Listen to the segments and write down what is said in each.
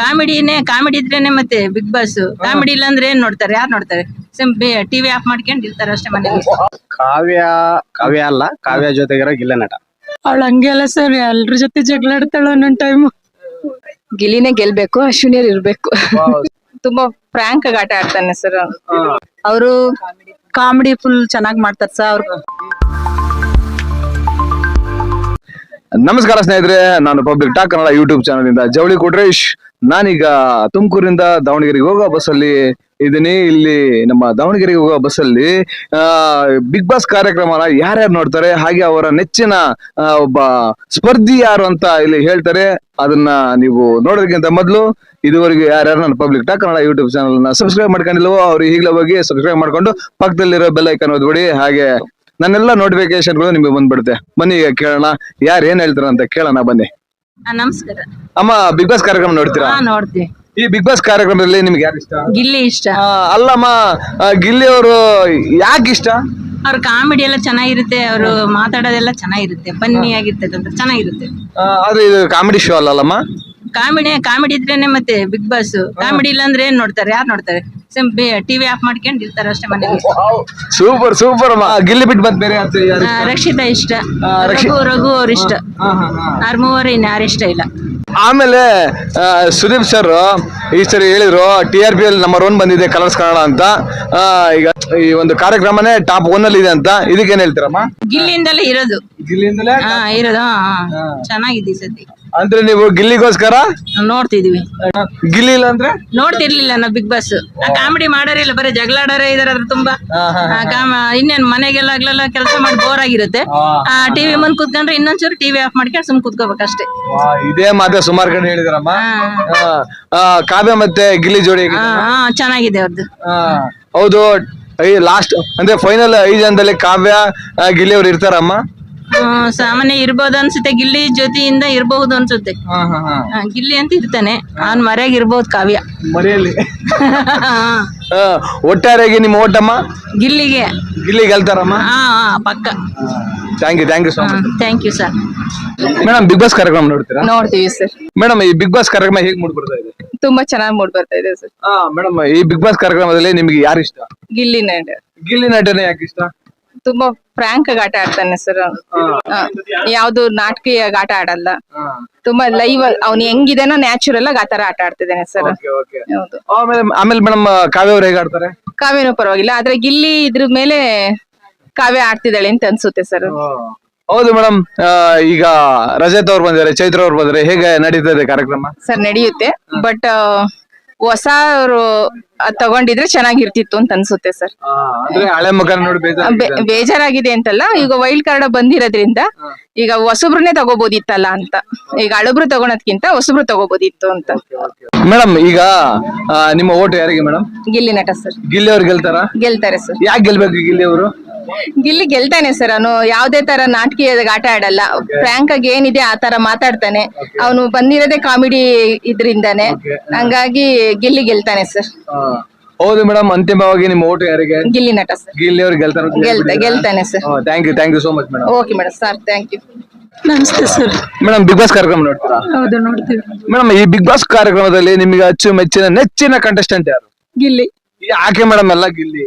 ಕಾಮಿಡಿನೇ comedy ಇದ್ರೇನೆ ಮತ್ತೆ Bigg boss comedy ಇಲ್ಲ ಅಂದ್ರೆ ಏನ್ ನೋಡ್ತಾರೆ? ಯಾರು ನೋಡ್ತಾರೆ? ಸಿಮ್ ಟಿವಿ ಆಫ್ ಮಾಡ್ಕೊಂಡು ಇರ್ತಾರೆ ಅಷ್ಟೇ ಮನೆಗೆ ಕಾವ್ಯ ಕಾವ್ಯ ಅಲ್ಲ ಕಾವ್ಯ ಜೊತೆಗಿರೋ ಗಿಲ್ಲ ನಟ. ಅವಳು ಹಂಗೆಲ್ಲ ಸರ್ ಎಲ್ರ ಜೊತೆ ಜಗಳ ಆಡ್ತಾಳ ಒಂದೊಂದ್ ಟೈಮ್ ಗಿಲಿನೇ ಗೆಲ್ಬೇಕು ಅಶ್ವಿನಿಯರ್ ಇರ್ಬೇಕು. ತುಂಬಾ ಫ್ರಾಂಕ್ ಆಗಿ ಆಟ ಆಡ್ತಾನೆ ಸರ್ ಅವರು ಕಾಮಿಡಿ ಫುಲ್ ಚೆನ್ನಾಗ್ ಮಾಡ್ತಾರೆ ಸರ್ ಅವ್ರು. ನಮಸ್ಕಾರ ಸ್ನೇಹಿತರೆ ನಾನು public talk Kannada YouTube channel ಇಂದ ಜವಳಿ ಕೊಟ್ರೇಶ್ ನಾನೀಗ ತುಮಕೂರಿಂದ ದಾವಣಗೆರೆಗೆ ಹೋಗೋ ಬಸ್ಸಲ್ಲಿ ಇದೀನಿ ಇಲ್ಲಿ ನಮ್ಮ ದಾವಣಗೆರೆಗೆ ಹೋಗೋ ಬಸ್ಸಲ್ಲಿ ಬಿಗ್ ಬಾಸ್ ಕಾರ್ಯಕ್ರಮನ ಯಾರ್ಯಾರು ನೋಡ್ತಾರೆ, ಹಾಗೆ ಅವರ ನೆಚ್ಚಿನ ಒಬ್ಬ ಸ್ಪರ್ಧಿ ಯಾರು ಅಂತ ಇಲ್ಲಿ ಹೇಳ್ತಾರೆ. ಅದನ್ನ ನೀವು ನೋಡೋದಕ್ಕಿಂತ ಮೊದಲು ಇದುವರೆಗೆ ಯಾರ್ಯಾರು ನನ್ನ ಪಬ್ಲಿಕ್ ಟಾಕ್ ಕನ್ನಡ ಯೂಟ್ಯೂಬ್ ಚಾನಲ್ನ ಸಬ್ಸ್ಕ್ರೈಬ್ ಮಾಡ್ಕೊಂಡಿಲ್ವೋ, ಅವ್ರು ಈಗಲೇ ಹೋಗಿ ಸಬ್ಸ್ಕ್ರೈಬ್ ಮಾಡ್ಕೊಂಡು ಪಕ್ಕದಲ್ಲಿರೋ ಬೆಲ್ ಐಕನ್ ಓದ್ಬಿಡಿ ಹಾಗೆ ನನ್ನೆಲ್ಲ ನೋಟಿಫಿಕೇಶನ್ಗಳು ನಿಮಗೆ ಬಂದ್ಬಿಡುತ್ತೆ. ಬನ್ನಿ ಈಗ ಕೇಳೋಣ. ಯಾರು ಏನ್ ಹೇಳ್ತಾರ ಅಂತ ಕೇಳೋಣ. ಬನ್ನಿ. ನಮಸ್ಕಾರ. ಅಮ್ಮ ಬಿಗ್ ಬಾಸ್ ಕಾರ್ಯಕ್ರಮ ನೋಡ್ತೀರಾ? ಹಾ ನೋಡ್ತೀವಿ. ಈ ಬಿಗ್ ಬಾಸ್ ಕಾರ್ಯಕ್ರಮದಲ್ಲಿ ನಿಮ್ಗೆ ಯಾರು ಇಷ್ಟ? ಗಿಲ್ಲಿ ಇಷ್ಟ. ಆ, ಅಲ್ಲಮ್ಮ ಆ, ಗಿಲ್ಲಿ ಅವರು ಯಾಕೆ ಇಷ್ಟ? ಅವ್ರ ಕಾಮಿಡಿ ಎಲ್ಲ ಚೆನ್ನಾಗಿರುತ್ತೆ ಅವರು ಮಾತಾಡೋದೆಲ್ಲ ಚೆನ್ನಾಗಿರುತ್ತೆ ಬನ್ನಿ ಆಗಿರ್ತದೆ ಅಂತ ಚೆನ್ನಾಗಿರುತ್ತೆ. ಆ, ಆದ್ರೆ ಇದು ಕಾಮಿಡಿ ಶೋ ಅಲ್ಲಲ್ಲಮ್ಮ ಕಾಮಿಡಿ ಕಾಮಿಡಿ ಇದ್ರೇನೆ ಮತ್ತೆ ಬಿಗ್ ಬಾಸ್ ಕಾಮಿಡಿ ಇಲ್ಲ ಅಂದ್ರೆ ಏನ್ ನೋಡ್ತಾರೆ? ಯಾರು ನೋಡ್ತಾರೆ? ಸಿಮ್ ಟಿವಿ ಆಫ್ ಮಾಡ್ಕೊಂಡು ಇರ್ತಾರೆ ಅಷ್ಟೇ ಮನೇಲಿ ಸೂಪರ್ ಸೂಪರ್ ಅಮ್ಮ. ಗಿಲ್ಲಿ ಬಿಟ್ಟು ಮತ್ತೆ ಬೇರೆ ಯಾರು ಯಾರು ಆ, ರಕ್ಷಿತಾ ಇಷ್ಟ. ಆ, ರಕ್ಷಿ- ರಘು ರಘು ಅವ್ರ ಇಷ್ಟ. ಅವ್ರ ಮೂವರು ಇನ್ನು ಯಾರು ಇಷ್ಟ ಇಲ್ಲ. ಆಮೇಲೆ ಆ, ಸುದೀಪ್ ಸರ್ ಈ ಸರಿ ಹೇಳಿದ್ರು ಟಿ ಆರ್ ಪಿ ಅಲ್ಲಿ ನಂಬರ್ ಒನ್ ಬಂದಿದೆ ಕಲರ್ಸ್ ಕನ್ನಡ ಅಂತ. ಆ, ಈಗ ಈ ಒಂದು ಕಾರ್ಯಕ್ರಮನೇ ಟಾಪ್ ಒನ್ ಅಲ್ಲಿ ಇದೆ ಅಂತ. ಇದಕ್ಕೇನ್ ಹೇಳ್ತೀರಮ್ಮ? ಗಿಲ್ಲಿಂದಲೇ ಇರೋದು. ಗಿಲ್ಲಿಂದಲೇ ಹಾ ಇರೋದು ಹಾ, ಹಾ. ಚೆನ್ನಾಗಿದೆ ಈ ಸತಿ ಅಂದ್ರೆ ನೀವು ಗಿಲ್ಲಿಗೋಸ್ಕರ? ನೋಡ್ತಿದೀವಿ. ಗಿಲ್ಲಿ ಇಲ್ಲ ಅಂದ್ರೆ? ನೋಡ್ತಿರ್ಲಿಲ್ಲ ನಾವು ಬಿಗ್ ಬಾಸ್. ಕಾಮಿಡಿ ಮಾಡೋರೇ ಇಲ್ಲ ಬರೀ ಜಗಳ ಇದಾರ ಅದ್ರ ತುಂಬಾ. ಇನ್ನೇನ್ ಮನೆಗೆಲ್ಲ ಆಗ್ಲೆಲ್ಲ ಕೆಲಸ ಮಾಡಿ ಬೋರ್ ಆಗಿರುತ್ತೆ. ಟಿವಿ ಮುಂದ್ ಕುತ್ಕೊಂಡ್ರೆ ಇನ್ನೊಂದ್ಸರಿ ಟಿವಿ ಆಫ್ ಮಾಡ್ಕೊಂಡು ಸುಮ್ ಕುತ್ಕೋಬೇಕಷ್ಟೇ ಇದೇ ಮಾತೆ ಸುಮಾರು ಕಡೆ ಹೇಳಿದಾರಮ್ಮ. ಕಾವ್ಯ ಮತ್ತೆ ಗಿಲ್ಲಿ ಜೋಡಿ ಚೆನ್ನಾಗಿದೆ ಅವ್ರದ್ದು ಹೌದು. ಲಾಸ್ಟ್ ಅಂದ್ರೆ ಫೈನಲ್ ಐದು ಜನದಲ್ಲಿ ಕಾವ್ಯ ಗಿಲ್ಲಿ ಅವ್ರು ಇರ್ತಾರಮ್ಮ. ಸಾಮಾನ್ಯ ಇರ್ಬೋದು ಅನ್ಸುತ್ತೆ ಗಿಲ್ಲಿ ಜೊತೆಯಿಂದ ಇರಬಹುದು ಅನ್ಸುತ್ತೆ. ಆ, ಗಿಲ್ಲಿ ಅಂತ ಇರ್ತಾನೆ ಅವ್ನ್ ಮರ್ಯಾಗ ಇರ್ಬೋದು ಕಾವ್ಯ. ಮರೆಯಲ್ಲಿ ಹಾ, ಒಟ್ಟಾರೆಯಾಗಿ ನಿಮ್ಮ ಓಟಮ್ಮ? ಗಿಲ್ಲಿಗೆ. ಗಿಲ್ಲಿ ಗೆಲ್ತಾರಮ್ಮ? ಹಾ ಹಾ ಪಕ್ಕ. Thank you thank you so much thank you sir madam big boss ಕಾರ್ಯಕ್ರಮ ನೋಡ್ತೀರಾ? ನೋಡ್ತೀವಿ ಸರ್ ಮೇಡಮ್ ಈ ಬಿಗ್ ಬಾಸ್ ಕಾರ್ಯಕ್ರಮ ಹೇಗ್ ಮೂಡ್ ಬರ್ತಾ ಇದೆ? ತುಂಬಾ ಚೆನ್ನಾಗಿ ಮೂಡ್ ಬರ್ತಾ ಇದೆ ಸರ್ ಮೇಡಮ್ ಈ ಬಿಗ್ ಬಾಸ್ ಕಾರ್ಯಕ್ರಮದಲ್ಲಿ ನಿಮ್ಗೆ ಯಾರು ಇಷ್ಟ ಗಿಲ್ಲಿ ನಟ ಗಿಲ್ಲಿ ನಟನೆ ಯಾಕೆ ಇಷ್ಟ ತುಂಬಾ ಫ್ರಾಂಕ್ ಆಗಿ ಆಟ ಆಡ್ತಾನೆ ಸರ್ ಯಾವ್ದು ನಾಟಕೀಯ ಆಟ ಆಡಲ್ಲ. ತುಂಬಾ ಲೈವ್ ಅವ್ನು ಹೆಂಗಿದೇನೋ ನ್ಯಾಚುರಲ್ ಆಗಿ ಆತರ ಆಟ ಆಡ್ತಿದ್ದಾನೆ ಸರ್ ಹೌದು. ಆಮೇಲೆ ಆಮೇಲೆ ಮೇಡಮ್ ಕಾವ್ಯ ಅವ್ರು ಹೇಗೆ ಆಡ್ತಾರೆ? ಕಾವ್ಯನೂ ಪರವಾಗಿಲ್ಲ ಆದ್ರೆ ಗಿಲ್ಲಿ ಇದ್ರ ಮೇಲೆ ಕಾವ್ಯ ಆಡ್ತಿದ್ದಾಳೆ ಅಂತ ಅನ್ಸುತ್ತೆ ಸರ್ ಹೌದು ಮೇಡಮ್ ಈಗ ರಜತ್ ಅವ್ರು ಬಂದಿದ್ದಾರೆ ಚೈತ್ರ ಅವ್ರು ಬಂದಿದ್ದಾರೆ. ಹೇಗೆ ನಡೀತದೆ ಕಾರ್ಯಕ್ರಮ? ಸರ್ ನಡೆಯುತ್ತೆ ಬಟ್ ಹೊಸ ತಗೊಂಡಿದ್ರೆ ಚೆನ್ನಾಗಿರ್ತಿತ್ತು ಅಂತ ಅನ್ಸುತ್ತೆ ಸರ್. ಅಂದ್ರೆ ಹಳೆ ಮುಖ ನೋಡಿ ಬೇಜಾರ್ ಬೆ- ಬೇಜಾರಾಗಿದೆ ಅಂತಲ್ಲ ಈಗ ವೈಲ್ಡ್ ಕಾರ್ಡ್ ಬಂದಿರೋದ್ರಿಂದ ಈಗ ಹೊಸಬ್ರನ್ನೇ ತಗೋಬೋದಿತ್ತಲ್ಲ ಅಂತ. ಈಗ ಹಳಬ್ರು ತಗೊಳೋದ್ಕಿಂತ ಹೊಸಬ್ರು ತಗೋಬೋದಿತ್ತು ಅಂತ. ಮೇಡಮ್ ಈಗ ಆ, ನಿಮ್ಮ ಓಟ್ ಯಾರಿಗೆ ಮೇಡಮ್? ಗಿಲ್ಲಿ ನಟ ಸರ್. ಗಿಲ್ಲಿ ಅವ್ರು ಗೆಲ್ತಾರ? ಗೆಲ್ತಾರೆ ಸರ್. ಯಾಕೆ ಗೆಲ್ಬೇಕು ಗಿಲ್ಲಿ ಅವರು? ಗಿಲ್ಲಿ ಗೆಲ್ತಾನೆ ಸರ್. ಅವನು ಯಾವ್ದೇ ತರ ನಾಟಕೀಯ ಆಟ ಆಡಲ್ಲ. ಫ್ರಾಂಕ್ ಆಗಿ ಏನಿದೆ ಆ ತರ ಮಾತಾಡ್ತಾನೆ. ಅವನು ಬಂದಿರೋದೆ ಕಾಮಿಡಿ ಇದ್ರಿಂದಾನೆ. ಹಂಗಾಗಿ ಗಿಲ್ಲಿ ಗೆಲ್ತಾನೆ ಸರ್. ಹೌದು ಮೇಡಮ್ ಅಂತಿಮವಾಗಿ ನಿಮ್ಮ ಓಟ್ ಯಾರಿಗೆ? ಗಿಲ್ಲಿ ನಟ ಸರ್. ಗಿಲ್ಲಿ ಅವ್ರು ಗೆಲ್ತಾರ ಗೆಲ್ತಾನೆ sir. Thank you thank you so much madam okay madam sir thank you ನಮಸ್ತೆ ಸರ್. ಮೇಡಮ್ ಬಿಗ್ ಬಾಸ್ ಕಾರ್ಯಕ್ರಮ ನೋಡ್ತೀರಾ? ಹೌದು ನೋಡ್ತೀವಿ. ಮೇಡಮ್ ಈ ಬಿಗ್ ಬಾಸ್ ಕಾರ್ಯಕ್ರಮದಲ್ಲಿ ನಿಮಗೆ ಅಚ್ಚುಮೆಚ್ಚಿನ ನೆಚ್ಚಿನ ಕಂಟೆಸ್ಟೆಂಟ್ ಯಾರು? ಗಿಲ್ಲಿ. ಯಾಕೆ ಮೇಡಮ್ ಎಲ್ಲ ಗಿಲ್ಲಿ.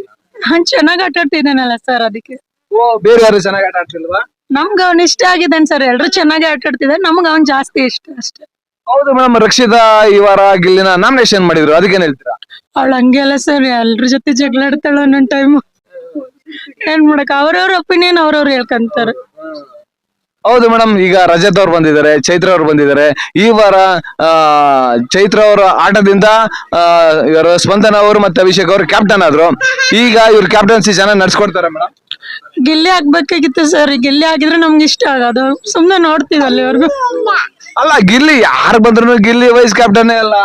ಅವ್ನ್ ಚೆನ್ನಾಗ್ ಆಟ ಆಡ್ತಿದ್ದಾನಲ್ಲ ಸರ್ ಅದಕ್ಕೆ. ಓ ಬೇರೆ ಯಾರು ಚೆನ್ನಾಗಿ ಆಟ ಆಡ್ತಿಲ್ವಾ? ನಮ್ಗ ಅವ್ನ್ ಇಷ್ಟ ಆಗಿದ್ದಾನೆ ಸರ್ ಎಲ್ರು ಚೆನ್ನಾಗಿ ಆಟ ಆಡ್ತಿದ್ದಾರೆ. ನಮ್ಗ ಅವ್ನ್ ಜಾಸ್ತಿ ಇಷ್ಟ ಅಷ್ಟೇ. ಹೌದು ಮೇಡಮ್ ರಕ್ಷಿತಾ ಈ ವಾರ ಗಿಲ್ಲಿನ ನಾಮಿನೇಷನ್ ಮಾಡಿದ್ರು. ಅದಕ್ಕೇನ್ ಹೇಳ್ತೀರಾ? ಅವಳು ಹಂಗೆಲ್ಲ ಸರ್ ಎಲ್ರ ಜೊತೆ ಜಗಳ ಆಡ್ತಾಳ ಒಂದೊಂದ್ ಟೈಮ್ ಏನ್ ಮಾಡಕ್? ಅವ್ರವ್ರ ಒಪಿನಿಯನ್ ಅವ್ರವ್ರು ಹೇಳ್ಕೊಂತಾರೆ. ಹೌದು ಮೇಡಮ್ ಈಗ ರಜತ್ ಅವ್ರು ಬಂದಿದ್ದಾರೆ ಚೈತ್ರ ಅವ್ರು ಬಂದಿದ್ದಾರೆ. ಈ ವಾರ ಚೈತ್ರ ಅವರ ಆಟದಿಂದ ಇವರು ಸ್ಪಂದನ ಅವರು ಮತ್ತೆ ಅಭಿಷೇಕ್ ಅವರು ಕ್ಯಾಪ್ಟನ್ ಆದ್ರು. ಈಗ ಇವ್ರ ಕ್ಯಾಪ್ಟನ್ಸಿ ಚೆನ್ನಾಗಿ ನಡ್ಸ್ಕೊಡ್ತಾರೆ ಮೇಡಮ್ ಗಿಲ್ಲಿ ಆಗ್ಬೇಕಾಗಿತ್ತು ಸರ್ ಗಿಲ್ಲಿ ಆಗಿದ್ರೆ ನಮ್ಗೆ ಇಷ್ಟ ಆಗೋದು. ಸುಮ್ಮನೆ ನೋಡ್ತೀವಿ ಅಲ್ಲಿವರೆಗೂ ಅಲ್ಲ ಗಿಲ್ಲಿ ಯಾರು ಬಂದ್ರು ಗಿಲ್ಲಿ ವೈಸ್ ಕ್ಯಾಪ್ಟನ್ ಅಲ್ಲ.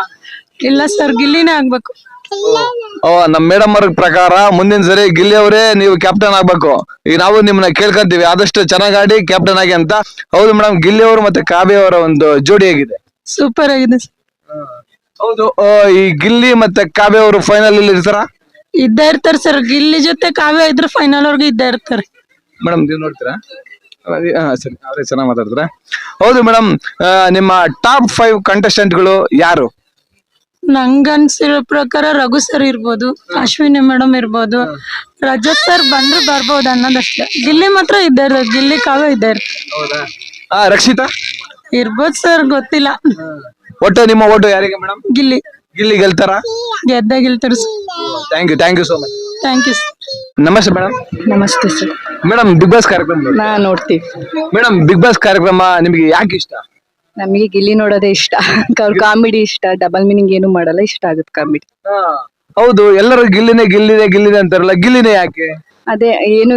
ಇಲ್ಲ ಸರ್ ಗಿಲ್ಲಿನೇ ಆಗ್ಬೇಕು. ಓ ನಮ್ ಮೇಡಮ್ ಅವ್ರ ಪ್ರಕಾರ ಮುಂದಿನ ಸರಿ ಗಿಲ್ಲಿ ಅವರೇ ನೀವು ಕ್ಯಾಪ್ಟನ್ ಆಗ್ಬೇಕು. ಈಗ ನಾವು ನಿಮ್ಮನ್ನ ಕೇಳ್ಕೊಂತೀವಿ. ಆದಷ್ಟು ಚೆನ್ನಾಗ್ ಆಡಿ ಕ್ಯಾಪ್ಟನ್ ಆಗಿ ಅಂತ. ಹೌದು ಮೇಡಮ್ ಗಿಲ್ಲಿ ಅವರು ಮತ್ತೆ ಕಾವ್ಯ ಅವರ ಒಂದು ಜೋಡಿ ಆಗಿದೆ ಸೂಪರ್ ಆಗಿದೆ. ಹೌದು ಆ, ಈ ಗಿಲ್ಲಿ ಮತ್ತೆ ಕಾವ್ಯ ಅವರು ಫೈನಲ್ ಅಲ್ಲಿ ಇರ್ತಾರ? ಇದ್ದೇ ಇರ್ತಾರೆ ಸರ್ ಗಿಲ್ಲಿ ಜೊತೆ ಕಾವ್ಯ ಇದ್ರೆ ಫೈನಲ್ ಅವ್ರಿಗೆ ಇದ್ದೇ ಇರ್ತಾರೆ. ಮೇಡಮ್ ನೀವು ನೋಡ್ತೀರಾ? ಅದೇ- ಹಾ ಸರಿ. ಅವರೇ ಚೆನ್ನಾಗಿ ಮಾತಾಡ್ತಾರೆ. ಹೌದು ಮೇಡಮ್ ನಿಮ್ಮ ಟಾಪ್ ಫೈವ್ ಕಂಟೆಸ್ಟೆಂಟ್ಗಳು ಯಾರು? ನಂಗ್ ಅನ್ಸಿರೋ ಪ್ರಕಾರ ರಘು ಸರ್ ಇರ್ಬೋದು ಅಶ್ವಿನಿ ಮೇಡಮ್ ಇರ್ಬೋದು ರಜತ್ ಸರ್ ಬಂದ್ರೆ ಬರ್ಬೋದು ಅನ್ನೋದಷ್ಟೇ. ಗಿಲ್ಲಿ ಮಾತ್ರ ಇದ್ದಾರೆ ಗಿಲ್ಲಿ ಕಾವ್ಯ ಇದ್ದಾರೆ ಆ ರಕ್ಷಿತಾ? ಇರ್ಬೋದು ಸರ್ ಗೊತ್ತಿಲ್ಲ. ಒಟ್ಟು ನಿಮ್ಮ ಒಟ್ಟು ಯಾರಿಗೆ ಮೇಡಮ್ ಗಿಲ್ಲಿ. ಗಿಲ್ಲಿ ಗೆಲ್ತಾರ? ಗೆದ್ದ ಗೆಲ್ತಾರೆ thank you thank you so much thank you ನಮಸ್ತೆ ಮೇಡಮ್ ನಮಸ್ತೆ ಸರ್ ಮೇಡಮ್ ಬಿಗ್ ಬಾಸ್ ಕಾರ್ಯಕ್ರಮ. ನಾ ನೋಡ್ತೀವಿ. ಮೇಡಮ್ ಬಿಗ್ ಬಾಸ್ ಕಾರ್ಯಕ್ರಮ ನಿಮಗೆ ಯಾಕೆ ಇಷ್ಟ? ನಮಗೆ ಗಿಲ್ಲಿ ನೋಡೋದೇ ಇಷ್ಟ. ಅವ್ರ ಕಾಮಿಡಿ ಇಷ್ಟ. ಡಬಲ್ ಮೀನಿಂಗ್ ಏನು ಮಾಡಲ್ಲ. ಇಷ್ಟ ಆಗುತ್ತೆ ಕಾಮಿಡಿ ಹೌದು ಎಲ್ಲರೂ ಗಿಲ್ಲಿನೇ ಗಿಲ್ಲಿನೇ ಗಿಲ್ಲಿನೇ ಅಂತಾರಲ್ಲ ಗಿಲ್ಲಿನೇ ಯಾಕೆ? ಅದೇ ಏನು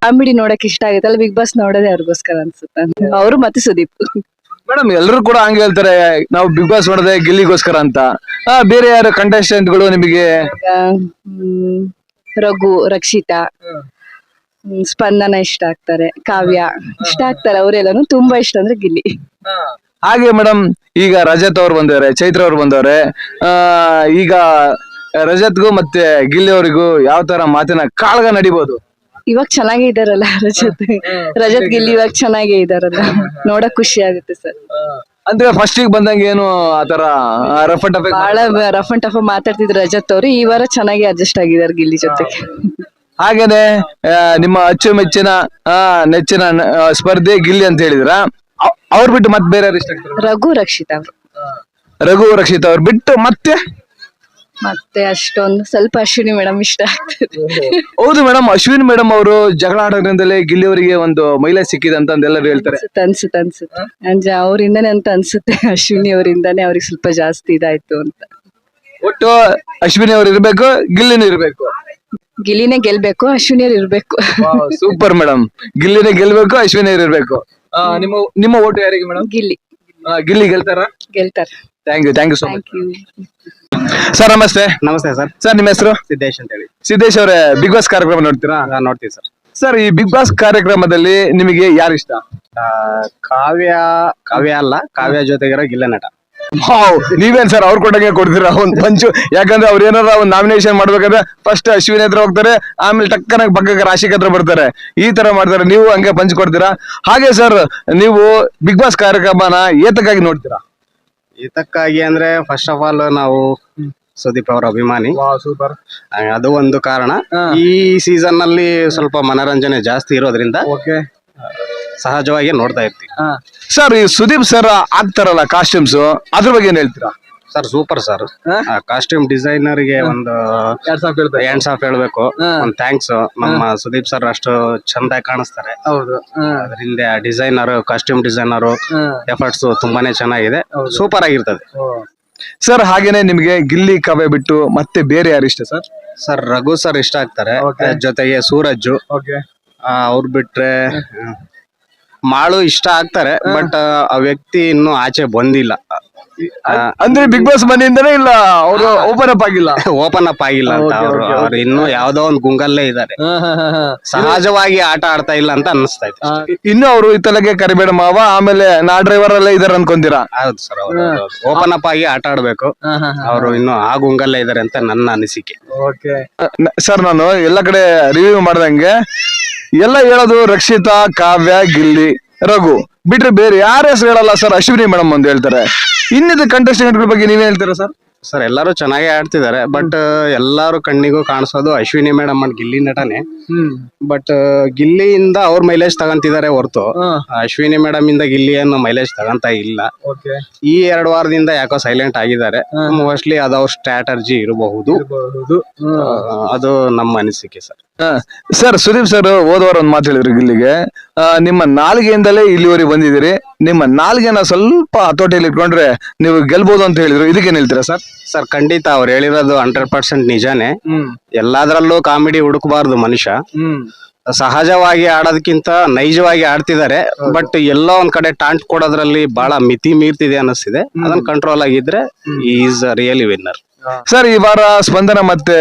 ಕಾಮಿಡಿ ನೋಡಕ್ ಇಷ್ಟ ಆಗುತ್ತಲ್ಲ ಬಿಗ್ ಬಾಸ್ ನೋಡೋದೇ ಅವ್ರಿಗೋಸ್ಕರ ಅನ್ಸುತ್ತೆ. ಅವರು ಮತ್ತೆ ಸುದೀಪ್. ಮೇಡಮ್ ಎಲ್ಲರೂ ಕೂಡ ಹಂಗೆ ಹೇಳ್ತಾರೆ ನಾವು ಬಿಗ್ ಬಾಸ್ ನೋಡದೆ ಗಿಲ್ಲಿಗೋಸ್ಕರ ಅಂತ. ಆ, ಬೇರೆ ಯಾರು ಕಂಟೆಸ್ಟೆಂಟ್ಗಳು ನಿಮಗೆ? ಆ, ಹ್ಮ್, ರಘು ರಕ್ಷಿತಾ ಹ್ಮ್, ಸ್ಪಂದನ ಇಷ್ಟ ಆಗ್ತಾರೆ. ಕಾವ್ಯ. ಇಷ್ಟ ಆಗ್ತಾರೆ ಅವರೆಲ್ಲಾನು. ತುಂಬಾ ಇಷ್ಟ ಅಂದ್ರೆ ಗಿಲ್ಲಿ. ಹಾಗೆ ಮೇಡಮ್ ಈಗ ರಜತ್ ಅವ್ರು ಬಂದವ್ರೆ ಚೈತ್ರ ಅವ್ರು ಬಂದವ್ರೆ ಆ ಈಗ ರಜತ್ಗೂ ಮತ್ತೆ ಗಿಲ್ಲಿ ಅವರಿಗೂ ಯಾವ ತರ ಮಾತಿನ ಕಾಳಗ ನಡಿಬಹುದು ಇವಾಗ ಚೆನ್ನಾಗೇ ಇದಾರಲ್ಲ ರಜತ್? ರಜತ್ ಗಿಲ್ಲಿ ಇವಾಗ ಚೆನ್ನಾಗೇ ಇದಾರಲ್ಲ ನೋಡಕ್ ಖುಷಿ ಆಗುತ್ತೆ ಸರ್. ಅಂದ್ರೆ ಫಸ್ಟ್ ಬಂದಂಗೆ ಏನು ಆತರ ರಫ್ ಅಂಡ್ ಟಫ್ ಬಹಳ ರಫ್ ಅಂಡ್ ಟಫ್ ಮಾತಾಡ್ತಿದ್ರು ರಜತ್ ಅವರು. ಈ ವಾರ ಚೆನ್ನಾಗಿ ಅಡ್ಜಸ್ಟ್ ಆಗಿದ್ದಾರೆ ಗಿಲ್ಲಿ ಜೊತೆಗೆ. ಹಾಗೇನೆ ಆ, ನಿಮ್ಮ ಅಚ್ಚುಮೆಚ್ಚಿನ ನೆಚ್ಚಿನ ಸ್ಪರ್ಧೆ ಗಿಲ್ಲಿ ಅಂತ ಹೇಳಿದ್ರ? ಅವ್ರು ಬಿಟ್ಟು ಮತ್ತೆ ಬೇರೆ ಇಷ್ಟ ಆಗ್ತಾರೆ? ರಘು ರಕ್ಷಿತಾ ಅವರು. ರಘು ರಕ್ಷಿತ್ ಅವ್ರು ಬಿಟ್ಟು ಮತ್ತೆ? ಮತ್ತೆ ಅಷ್ಟೊಂದು ಸ್ವಲ್ಪ ಅಶ್ವಿನಿ ಮೇಡಮ್ ಇಷ್ಟ ಆಗ್ತದೆ. ಹೌದು ಮೇಡಮ್ ಅಶ್ವಿನಿ ಮೇಡಮ್ ಅವರು ಜಗಳ ಆಡೋದ್ರಿಂದಲೇ ಗಿಲ್ಲಿ ಅವರಿಗೆ ಒಂದು ಮಹಿಳೆ ಸಿಕ್ಕಿದೆ ಅಂತ ಎಲ್ಲರೂ ಹೇಳ್ತಾರೆ. ಅನ್ಸುತ್ತೆ ಅನ್ಸುತ್ತೆ ಅನ್ಸುತ್ತೆ. ಅಂಜ ಅವರಿಂದಾನೇ ಅಂತ ಅನ್ಸುತ್ತೆ ಅಶ್ವಿನಿ ಅವರಿಂದಾನೇ ಅವ್ರಿಗೆ ಸ್ವಲ್ಪ ಜಾಸ್ತಿ ಇದಾಯ್ತು ಅಂತ. ಒಟ್ಟು ಅಶ್ವಿನಿ ಅವ್ರು ಇರ್ಬೇಕು ಗಿಲ್ಲಿನೂ ಇರ್ಬೇಕು. ಗಿಲ್ಲಿನೇ ಗೆಲ್ಬೇಕು ಅಶ್ವಿನಿ ಅವ್ರು ಇರ್ಬೇಕು ಸೂಪರ್ ಮೇಡಮ್. ಗಿಲ್ಲಿನೇ ಗೆಲ್ಬೇಕು ಅಶ್ವಿನಿ ಅವ್ರು ಇರ್ಬೇಕು. ಆ, ನಿಮ್ಮ ನಿಮ್ಮ ಓಟು ಯಾರಿಗೆ ಮೇಡಮ್? ಗಿಲ್ಲಿ. ಗಿಲ್ಲಿ ಗೆಲ್ತಾರ? ಗೆಲ್ತಾರೆ. Thank you thank you so much thank you sir ನಮಸ್ತೆ. ನಮಸ್ತೆ ಸರ್. ಸರ್ ನಿಮ್ಮ ಹೆಸರು? ಸಿದ್ದೇಶ್ ಅಂತ ಹೇಳಿ ಸಿದ್ದೇಶ್ ಅವರೇ ಬಿಗ್ ಬಾಸ್ ಕಾರ್ಯಕ್ರಮ ನೋಡ್ತೀರಾ? ನಾನು ನೋಡ್ತೀವಿ ಸರ್. ಸರ್ ಈ ಬಿಗ್ ಬಾಸ್ ಕಾರ್ಯಕ್ರಮದಲ್ಲಿ ನಿಮಗೆ ಯಾರು ಇಷ್ಟ ಕಾವ್ಯ ಕಾವ್ಯ ಅಲ್ಲ ಕಾವ್ಯ ಜೊತೆಗಿರೋ ಗಿಲ್ಲ ನಟ. ನೀವೇನ್ ಸರ್ ಅವ್ರ ಕೊಟ್ಟಂಗೆ ಕೊಡ್ತೀರಾ? ಒಂದ್ ಪಂಚು. ಯಾಕಂದ್ರೆ ಅವ್ರ ಏನಾರ ಒಂದ್ ನಾಮಿನೇಷನ್ ಮಾಡ್ಬೇಕಂದ್ರೆ ಫಸ್ಟ್ ಅಶ್ವಿನ್ ಹತ್ರ ಹೋಗ್ತಾರೆ ಆಮೇಲೆ ಟಕ್ಕನ ಪಕ್ಕಕ್ಕೆ ರಾಶಿಕ್ ಹತ್ರ ಬರ್ತಾರೆ. ಈ ತರ ಮಾಡ್ತಾರೆ. ನೀವು ಹಂಗೆ ಪಂಚ್ ಕೊಡ್ತೀರಾ? ಹಾಗೆ ಸರ್ ನೀವು ಬಿಗ್ ಬಾಸ್ ಕಾರ್ಯಕ್ರಮನ ಏತಕ್ಕಾಗಿ ನೋಡ್ತೀರಾ? ಇದಕ್ಕಾಗಿ ಅಂದ್ರೆ ಫಸ್ಟ್ ಆಫ್ ಆಲ್ ನಾವು ಸುದೀಪ್ ಅವರ ಅಭಿಮಾನಿ. ಸೂಪರ್. ಅದು ಒಂದು ಕಾರಣ. ಈ ಸೀಸನ್ನಲ್ಲಿ ಸ್ವಲ್ಪ ಮನರಂಜನೆ ಜಾಸ್ತಿ ಇರೋದ್ರಿಂದ ಓಕೆ ಸಹಜವಾಗಿ ನೋಡ್ತಾ ಇರ್ತೀವಿ. ಸರ್ ಈ ಸುದೀಪ್ ಸರ್ ಆಗ್ತಾರಲ್ಲ ಕಾಸ್ಟ್ಯೂಮ್ಸ್ ಅದ್ರ ಬಗ್ಗೆ ಏನ್ ಹೇಳ್ತೀರಾ? ಸರ್ ಸೂಪರ್ ಸರ್ ಕಾಸ್ಟ್ಯೂಮ್ ಡಿಸೈನರ್ಗೆ ಒಂದು ಹ್ಯಾಂಡ್ಸ್ ಆಫ್ ಹೇಳ್ಬೇಕು. ಒಂದ್ ಥ್ಯಾಂಕ್ಸ್ ನಮ್ಮ ಸುದೀಪ್ ಸರ್ ಅಷ್ಟು ಚಂದ ಕಾಣಿಸ್ತಾರೆ. ಹೌದು. ಅದರಿಂದ ಡಿಸೈನರ್ ಕಾಸ್ಟ್ಯೂಮ್ ಡಿಸೈನರ್ ಎಫರ್ಟ್ಸ್ ತುಂಬಾನೇ ಚೆನ್ನಾಗಿದೆ. ಸೂಪರ್ ಆಗಿರ್ತದೆ. ಸರ್ ಹಾಗೇನೆ ನಿಮ್ಗೆ ಗಿಲ್ಲಿ ಕವೆ ಬಿಟ್ಟು ಮತ್ತೆ ಬೇರೆ ಯಾರು ಇಷ್ಟ ಸರ್ ಸರ್ ರಘು ಸರ್ ಇಷ್ಟ ಆಗ್ತಾರೆ. ಜೊತೆಗೆ ಸೂರಜ್ ಓಕೆ ಅವ್ರು ಬಿಟ್ರೆ ಮಾಡು ಮಾಳು ಇಷ್ಟ ಆಗ್ತಾರೆ ಬಟ್ ಆ ವ್ಯಕ್ತಿ ಇನ್ನು ಆಚೆ ಬಂದಿಲ್ಲ. ಅಂದ್ರೆ ಬಿಗ್ ಬಾಸ್ ಮನೆಯಿಂದನೇ ಇಲ್ಲ ಅವರು ಓಪನ್ ಅಪ್ ಆಗಿಲ್ಲ? ಓಪನ್ ಅಪ್ ಆಗಿಲ್ಲ ಅಂತ ಅವರು ಅವ್ರು ಇನ್ನು ಯಾವ್ದೋ ಒಂದು ಗುಂಗಲ್ಲೇ ಇದ್ದಾರೆ. ಸಹಜವಾಗಿ ಆಟ ಆಡ್ತಾ ಇಲ್ಲ ಅಂತ ಅನ್ನಿಸ್ತಾ ಇದೆ. ಇನ್ನು ಅವರು ಇತ್ತಲಗೆ ಕರಿಬೇಡ ಮಾವ ಆಮೇಲೆ ನಾ ಡ್ರೈವರ್ ಎಲ್ಲ ಇದಾರೆ ಅನ್ಕೊಂತೀರಾ? ಹೌದು ಸರ್ ಅವರು ಓಪನ್ ಅಪ್ ಆಗಿ ಆಟ ಆಡ್ಬೇಕು. ಅವರು ಇನ್ನು ಆ ಗುಂಗಲ್ಲೇ ಇದಾರೆ ಅಂತ ನನ್ನ ಅನಿಸಿಕೆ. ಸರ್ ನಾನು ಎಲ್ಲ ಕಡೆ ರಿವ್ಯೂ ಮಾಡ್ದಂಗೆ ಎಲ್ಲ ಹೇಳೋದು ರಕ್ಷಿತಾ, ಕಾವ್ಯ, ಗಿಲ್ಲಿ, ರಘು. ಬಿಟ್ರೆ ಬೇರೆ ಯಾರ ಹೆಸರು ಹೇಳಲ್ಲ ಸರ್? ಅಶ್ವಿನಿ ಮೇಡಮ್ ಅಂತ ಹೇಳ್ತಾರೆ. ಇನ್ನಿದ ಕಂಟೆಸ್ಟೆಂಟ್ ಬಗ್ಗೆ ನೀವೇ ಹೇಳ್ತೀರಾ ಸರ್? ಸರ್ ಎಲ್ಲರೂ ಚೆನ್ನಾಗೇ ಆಡ್ತಿದ್ದಾರೆ ಬಟ್ ಎಲ್ಲಾರು ಕಣ್ಣಿಗೂ ಕಾಣಿಸೋದು Ashwini madam and Gilli Nata. But ಗಿಲ್ಲಿಯಿಂದ ಅವ್ರ ಮೈಲೇಜ್ ತಗಂತಿದ್ದಾರೆ ಹೊರತು. ಅಶ್ವಿನಿ ಮೇಡಮ್ ಇಂದ ಗಿಲ್ಲಿ ಏನು ಮೈಲೇಜ್ ತಗಂತ ಇಲ್ಲ. ಈ ಎರಡು ವಾರದಿಂದ ಯಾಕೋ ಸೈಲೆಂಟ್ ಆಗಿದ್ದಾರೆ. ಮೋಸ್ಟ್ಲಿ ಅದು ಅವ್ರ ಸ್ಟ್ರಾಟರ್ಜಿ ಇರಬಹುದು. ಅದು ನಮ್ಮ ಅನಿಸಿಕೆ ಸರ್. ಸರ್ ಸುದೀಪ್ ಸರ್ ಹೋದವಾರ ಒಂದ್ ಮಾತು ಹೇಳಿದ್ರು ಗಿಲ್ಲಿಗೆ. ನಿಮ್ಮ ನಾಲ್ಗೆಯಿಂದಲೇ ಇಲ್ಲಿವರೆಗೆ ಬಂದಿದ್ದೀರಿ. ನಿಮ್ಮ ನಾಲ್ಗೆನ ಸ್ವಲ್ಪ ಹತೋಟಿಯಲ್ಲಿ ಇಟ್ಕೊಂಡ್ರೆ ನೀವು ಗೆಲ್ಬಹುದು ಅಂತ ಹೇಳಿದ್ರು. ಇದಕ್ಕೆ ಹೇಳ್ತೀರಾ ಸರ್? ಸರ್ ಖಂಡಿತ ಅವ್ರು ಹೇಳಿರೋದು ಹಂಡ್ರೆಡ್ ಪರ್ಸೆಂಟ್ ನಿಜಾನೇ. ಎಲ್ಲಾದ್ರಲ್ಲೂ ಕಾಮಿಡಿ ಹುಡುಕಬಾರ್ದು ಮನುಷ್ಯ. ಸಹಜವಾಗಿ ಆಡೋದಕ್ಕಿಂತ ನೈಜವಾಗಿ ಆಡ್ತಿದ್ದಾರೆ. ಬಟ್ ಎಲ್ಲೋ ಒಂದ್ ಕಡೆ ಟಾಂಟ್ ಕೊಡೋದ್ರಲ್ಲಿ ಬಹಳ ಮಿತಿ ಮೀರ್ತಿದೆ ಅನ್ನಿಸ್ತಿದೆ ಅದನ್ನ ಕಂಟ್ರೋಲ್ ಆಗಿದ್ರೆ ಈಸ್ ರಿಯಲಿ ವಿನ್ನರ್ ಸರ್ ಈ ವಾರ ಸ್ಪಂದನ ಮತ್ತೆ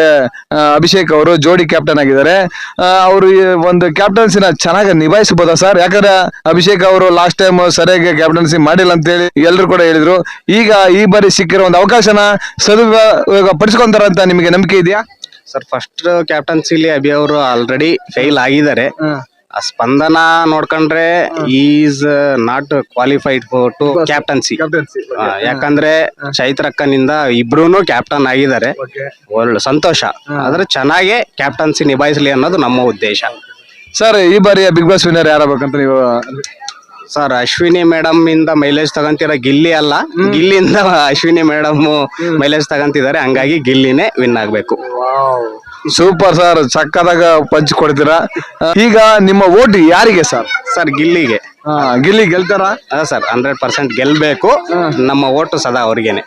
ಆ, ಅಭಿಷೇಕ್ ಅವರು ಜೋಡಿ ಕ್ಯಾಪ್ಟನ್ ಆಗಿದ್ದಾರೆ. ಅವರು ಒಂದು ಕ್ಯಾಪ್ಟನ್ಸಿನ ಚೆನ್ನಾಗಿ ನಿಭಾಯಿಸಬಹುದಾ ಸರ್? ಯಾಕಂದ್ರೆ ಅಭಿಷೇಕ್ ಅವರು ಲಾಸ್ಟ್ ಟೈಮ್ ಸರಿಯಾಗಿ ಕ್ಯಾಪ್ಟನ್ಸಿ ಮಾಡಿಲ್ಲ ಅಂತ ಹೇಳಿ ಎಲ್ಲರೂ ಕೂಡ ಹೇಳಿದ್ರು. ಈಗ ಈ ಬಾರಿ ಸಿಕ್ಕಿರೋ ಒಂದು ಅವಕಾಶನ ಸದುಪಯೋಗ ಪಡಿಸ್ಕೊಂತಾರ ಅಂತ ನಿಮಗೆ ನಂಬಿಕೆ ಇದೆಯಾ? ಸರ್ ಫಸ್ಟ್ ಕ್ಯಾಪ್ಟನ್ಸಿಲಿ ಅಭಿ ಅವರು ಆಲ್ರೆಡಿ ಫೇಲ್ ಆಗಿದ್ದಾರೆ. ಆ ಸ್ಪಂದನ ನೋಡ್ಕೊಂಡ್ರೆ is not qualified to captaincy ಯಾಕಂದ್ರೆ ಚೈತ್ರಕ್ಕನಿಂದ ಇಬ್ರು ಕ್ಯಾಪ್ಟನ್ ಆಗಿದ್ದಾರೆ. ಒಳ್ಳೆ ಸಂತೋಷ. ಆದ್ರೆ ಚೆನ್ನಾಗೆ ಕ್ಯಾಪ್ಟನ್ಸಿ ನಿಭಾಯಿಸಲಿ ಅನ್ನೋದು ನಮ್ಮ ಉದ್ದೇಶ. ಸರ್ ಈ ಬಾರಿಯ ಬಿಗ್ ಬಾಸ್ ವಿನ್ನರ್ ಯಾರಾಗಬೇಕಂತ ನೀವು ಸರ್ ಅಶ್ವಿನಿ ಮೇಡಮ್ ಇಂದ ಮೈಲೇಜ್ ತಗೊಂತಿರೋ ಗಿಲ್ಲಿ ಅಲ್ಲ. ಗಿಲ್ಲಿಂದ ಅಶ್ವಿನಿ ಮೇಡಮ್ ಮೈಲೇಜ್ ತಗೊಂತಿದ್ದಾರೆ. ಹಂಗಾಗಿ ಗಿಲ್ಲಿನೇ ವಿನ್ ಆಗ್ಬೇಕು. ಸೂಪರ್ ಸರ್ ಚಕ್ಕದಾಗ ಪಂಚ್ ಕೊಡ್ತೀರಾ? ಈಗ ನಿಮ್ಮ ಓಟ್ ಯಾರಿಗೆ ಸರ್ ಸರ್ ಗಿಲ್ಲಿಗೆ. ಗಿಲ್ಲಿ ಗೆಲ್ತಾರ? ಅದ ಸರ್ ಹಂಡ್ರೆಡ್ ಪರ್ಸೆಂಟ್ ಗೆಲ್ಬೇಕು. ನಮ್ಮ ಓಟು ಸದಾ ಅವ್ರಿಗೇನೆ.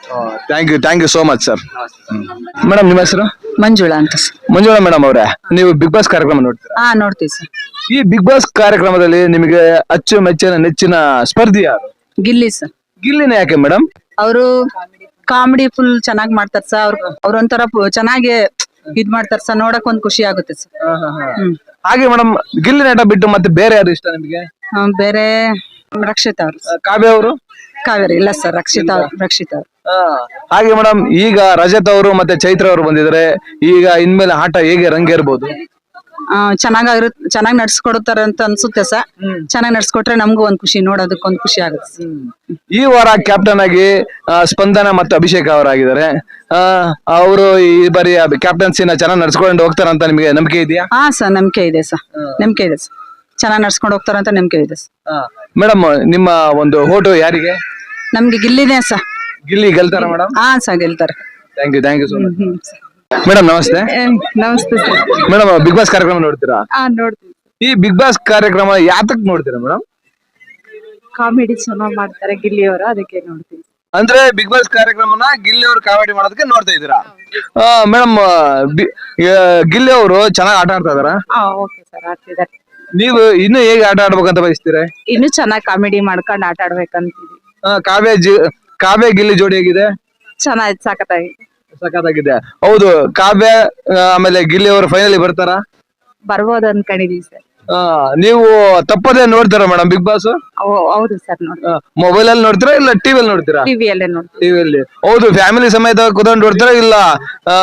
Thank you thank you so much sir madam ನಿಮ್ಮ ಹೆಸರು? ಮಂಜುಳಾ ಅಂತ ಸರ್ ಮಂಜುಳಾ ಮೇಡಮ್ ಅವರೇ ನೀವು ಬಿಗ್ ಬಾಸ್ ಕಾರ್ಯಕ್ರಮ ನೋಡ್ತೀರಾ? ಹಾ ನೋಡ್ತೀವಿ ಸರ್ ಈ ಬಿಗ್ ಬಾಸ್ ಕಾರ್ಯಕ್ರಮದಲ್ಲಿ ನಿಮಗೆ ಅಚ್ಚು ಮೆಚ್ಚಿನ ನೆಚ್ಚಿನ ಸ್ಪರ್ಧಿ ಯಾರು? ಗಿಲ್ಲಿ ಸರ್ ಗಿಲ್ಲಿನ ಯಾಕೆ ಮೇಡಮ್ ಅವರು ಕಾಮಿಡಿ ಫುಲ್ ಚೆನ್ನಾಗಿ ಮಾಡ್ತಾರೆ ಸರ್ ಅವ್ರ ಅವ್ರೊಂಥರ ಪು- ಚೆನ್ನಾಗಿ ಇದ್ ಮಾಡ್ತಾರೆ ಸರ್ ನೋಡಕ್ ಒಂದ್ ಖುಷಿ ಆಗುತ್ತೆ ಸರ್. ಹ್ಮ್. ಹಾಗೆ ಮೇಡಮ್ ಗಿಲ್ಲಿ ನಟ ಬಿಟ್ಟು ಮತ್ತೆ ಬೇರೆ ಯಾರು ಇಷ್ಟ ನಿಮಗೆ? ಆ, ಬೇರೆ ರಕ್ಷಿತ ಅವರು ಆ, ಕಾವ್ಯ ಅವರು? ಕಾವೇರಿ ಇಲ್ಲ ಸರ್ ರಕ್ಷಿತ ರಕ್ಷಿತ ರಕ್ಷಿತಾ ಅವ್ರು. ಹಾಗೆ ಮೇಡಮ್ ಈಗ ರಜತ್ ಅವರು ಮತ್ತೆ ಚೈತ್ರ ಅವರು ಬಂದಿದ್ದಾರೆ. ಈಗ ಇನ್ಮೇಲೆ ಆಟ ಹೇಗೆ ರಂಗೇರ್ಬೋದು? ಚೆನ್ನಾಗಿರುತ್ತೆ ಚೆನ್ನಾಗಿ ನಡ್ಸ್ಕೊಡ್ತಾರೆ ಅಂತ ಅನ್ಸುತ್ತೆ ಸರ್. ಚೆನ್ನಾಗಿ ನಡ್ಸ್ಕೊಟ್ರೆ ನಮಗೂ ಒಂದ್ ಖುಷಿ ನೋಡೋದಕ್ಕೆ ಒಂದ್ ಖುಷಿ ಆಗುತ್ತೆ sir. ಈ ವಾರ ಕ್ಯಾಪ್ಟನ್ ಆಗಿ ಆ, ಸ್ಪಂದನ ಮತ್ತು ಅಭಿಷೇಕ್ ಅವರಾಗಿದ್ದಾರೆ. ಅವರು ಈ ಬಾರಿ ಕ್ಯಾಪ್ಟನ್ಸಿನ ಚೆನ್ನಾಗಿ ನಡ್ಸ್ಕೊಂಡು ಅಂತ ನಿಮಗೆ ನಂಬಿಕೆ ಇದೆಯಾ? ಹಾ ಸರ್ ನಂಬಿಕೆ ಇದೆ ಸರ್. ನಂಬಿಕೆ ಇದೆ ಸರ್. ಚೆನ್ನಾಗಿ ನಡ್ಸ್ಕೊಂಡು ಹೋಗ್ತಾರೆ ಅಂತ ನಂಬಿಕೆ ಇದೆ ಸರ್. ಮೇಡಮ್ ನಿಮ್ಮ ಒಂದು ಓಟು ಯಾರಿಗೆ? ನಮ್ಗೆ ಗಿಲ್ಲಿದೆ ಸರ್. ಗಿಲ್ಲಿ ಗೆಲ್ತಾರ ಮೇಡಮ್? ಹಾ ಸರ್ ಗೆಲ್ತಾರೆ. Thank you thank you so much hmm. Madam ನಮಸ್ತೆ. ನಮಸ್ತೆ ಸರ್. ಮೇಡಮ್ ಬಿಗ್ ಬಾಸ್ ಕಾರ್ಯಕ್ರಮ ನೋಡ್ತೀರಾ? ಹಾ ನೋಡ್ತೀವಿ ಈ ಬಿಗ್ ಬಾಸ್ ಕಾರ್ಯಕ್ರಮ ಯಾತಕ್ ನೋಡ್ತೀರಾ ಮೇಡಮ್? ಕಾಮಿಡಿ ಚೆನ್ನಾಗಿ ಮಾಡ್ತಾರೆ ಗಿಲ್ಲಿಯವರು ಅದಕ್ಕೆ ನೋಡ್ತೀವಿ. ಅಂದ್ರೆ ಬಿಗ್ ಬಾಸ್ ಕಾರ್ಯಕ್ರಮನ ಗಿಲ್ಲಿ ಅವರು ಕಾಮಿಡಿ ಮಾಡೋದಕ್ಕೆ ನೋಡ್ತಾ ಇದ್ದೀರಾ? ಮೇಡಮ್ ಗಿಲ್ಲಿ ಅವರು ಚೆನ್ನಾಗಿ ಆಟ ಆಡ್ತಾ ಇದಾರ ಹಾ ಓಕೆ ಸರ್ ಆಡ್ತಿದ್ದಾರೆ. ನೀವು ಇನ್ನು ಹೇಗೆ ಆಟ ಆಡ್ಬೇಕಂತ ಬಯಸ್ತೀರಾ? ಇನ್ನು ಚೆನ್ನಾಗಿ ಕಾಮಿಡಿ ಮಾಡ್ಕೊಂಡು ಆಟ ಆಡ್ಬೇಕಂತ ಆ, ಕಾವ್ಯ ಜಿ ಕಾವ್ಯ ಗಿಲ್ಲಿ ಜೋಡಿ ಹೇಗಿದೆ? ಚೆನ್ನಾಗಿ ಸಾಕತ್ತಾಗಿ. ಸಖತ್ತಾಗಿದೆ ಹೌದು ಕಾವ್ಯ ಆ, ಆಮೇಲೆ ಗಿಲ್ಲಿ ಅವರು ಫೈನಲಿ ಬರ್ತಾರ? ಬರ್ಬೋದು ಅನ್ಕೊಂಡಿದೀವಿ ಸರ್. ನೀವು ತಪ್ಪದೇ ನೋಡ್ತೀರಾ ಮೇಡಮ್ ಬಿಗ್ ಬಾಸ್ ಹೌದು ಸರ್ ನೋಡಿ ಮೊಬೈಲ್ ಅಲ್ಲಿ ನೋಡ್ತೀರಾ ಇಲ್ಲ ಟಿವಿ ಅಲ್ಲಿ ನೋಡ್ತೀರಾ? ಟಿವಿಯಲ್ಲೇ ನೋಡ್ತೀವಿ. ಟಿವಿಯಲ್ಲಿ ಹೌದು ಫ್ಯಾಮಿಲಿ ಸಮೇತ ಕುತ್ಕೊಂಡು ನೋಡ್ತೀರಾ ಇಲ್ಲ ಆ,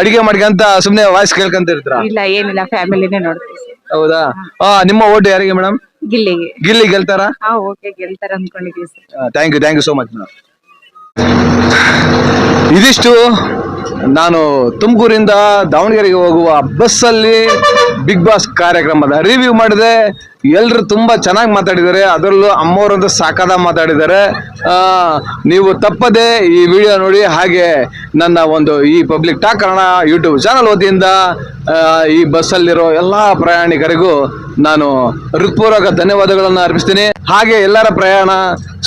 ಅಡಿಗೆ ಮಾಡ್ಕೊಂತ ಸುಮ್ನೆ ವಾಯ್ಸ್ ಕೇಳ್ಕೊಂತ ಇರ್ತೀರಾ ಇಲ್ಲ ಏನಿಲ್ಲ ಫ್ಯಾಮಿಲಿನೇ ನೋಡ್ತೀವಿ ಹೌದಾ? ಆ, ನಿಮ್ಮ ಓಟ್ ಯಾರಿಗೆ ಮೇಡಮ್ ಗಿಲ್ಲಿಗೆ. ಗಿಲ್ಲಿ ಗೆಲ್ತಾರಾ? ಹಾ ಓಕೆ ಗೆಲ್ತಾರ ಅನ್ಕೊಂಡಿದೀವಿ sir. Thank you thank you so much madam ಇದಿಷ್ಟು ನಾನು ತುಮಕೂರಿಂದ ದಾವಣಗೆರೆಗೆ ಹೋಗುವ ಬಸ್ಸಲ್ಲಿ ಬಿಗ್ ಬಾಸ್ ಕಾರ್ಯಕ್ರಮದ ರಿವ್ಯೂ ಮಾಡಿದೆ. ಎಲ್ಲರೂ ತುಂಬ ಚೆನ್ನಾಗಿ ಮಾತಾಡಿದ್ದಾರೆ. ಅದರಲ್ಲೂ ಅಮ್ಮವರಂತೂ ಸಾಕಾದ ಮಾತಾಡಿದ್ದಾರೆ. ನೀವು ತಪ್ಪದೆ ಈ ವಿಡಿಯೋ ನೋಡಿ, ಹಾಗೆ ನನ್ನ ಒಂದು ಈ Public Talk Kannada YouTube channel ವತಿಯಿಂದ ಈ ಬಸ್ಸಲ್ಲಿರೋ ಎಲ್ಲ ಪ್ರಯಾಣಿಕರಿಗೂ ನಾನು ಹೃತ್ಪೂರ್ವಕ ಧನ್ಯವಾದಗಳನ್ನು ಅರ್ಪಿಸ್ತೀನಿ. ಹಾಗೆ ಎಲ್ಲರ ಪ್ರಯಾಣ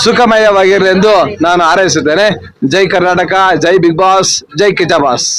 ಸುಖಮಯವಾಗಿರಲಿ ಎಂದು ನಾನು ಹಾರೈಸುತ್ತೇನೆ. ಜೈ ಕರ್ನಾಟಕ, ಜೈ ಬಿಗ್ ಬಾಸ್ ಜೈ ಕಿಚಾ ಬಾಸ್.